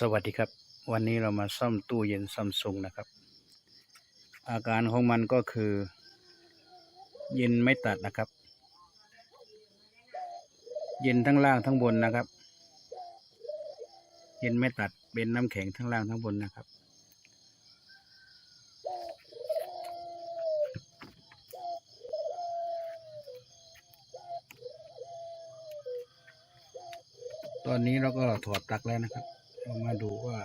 สวัสดีครับ วันนี้เรามาซ่อมตู้เย็นซัมซุงนะครับ อาการของมันก็คือ เย็นไม่ตัดนะครับ เย็นทั้งล่างทั้งบนนะครับ เย็นไม่ตัดเป็นน้ำแข็งทั้งล่างทั้งบนนะครับ ตอนนี้เราก็ถอดปลั๊กแล้วนะครับ เรามาดูว่า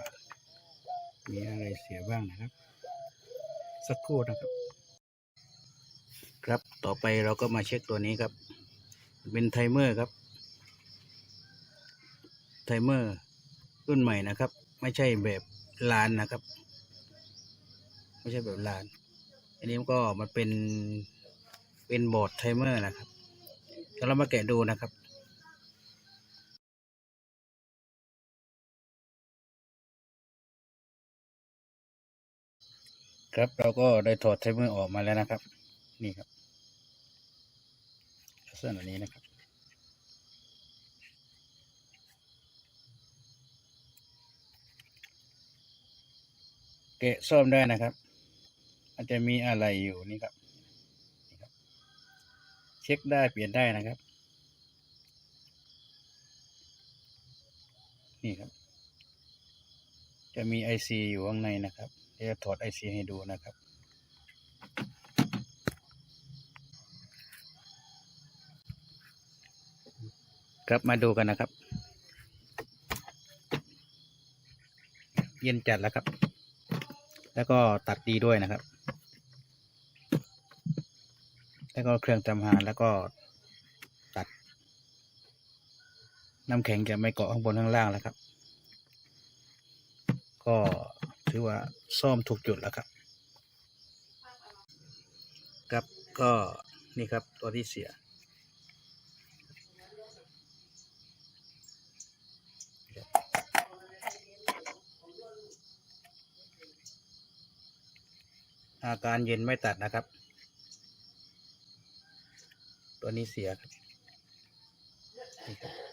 มีอะไรเสียบ้างนะครับ สักครู่นะครับ ครับต่อไปเราก็มาเช็คตัวนี้ครับ เป็นไทเมอร์ครับ ไทเมอร์รุ่นใหม่นะครับ ไม่ใช่แบบลานนะครับ ไม่ใช่แบบลาน อันนี้ก็มันเป็นเป็นบอร์ดไทเมอร์นะครับเดี๋ยวเรามาแกะดูนะครับ ครับเราก็ได้ถอดไทเมอร์ออกมาแล้วนะครับ นี่ครับลักษณะนี้นะครับแกะซ่อมได้นะครับ อาจจะมีอะไรอยู่นี่ครับ เช็คได้เปลี่ยนได้นะครับ นี่ครับ จะมีไอซีอยู่ข้างในนะครับ จะถอดไอซีให้ดูนะครับ ครับมาดูกันนะครับ เย็นจัดแล้วครับ แล้วก็ตัดดีด้วยนะครับ แล้วก็เครื่องทำอาหารแล้วก็ตัด น้ำแข็งจะไม่เกาะข้างบนข้างล่างแล้วครับ ก็ ถือว่าซ่อมถูกจุดแล้วครับ ครับก็นี่ครับตัวที่เสีย อาการเย็นไม่ตัดนะครับ ตัวนี้เสียครับนี่ครับ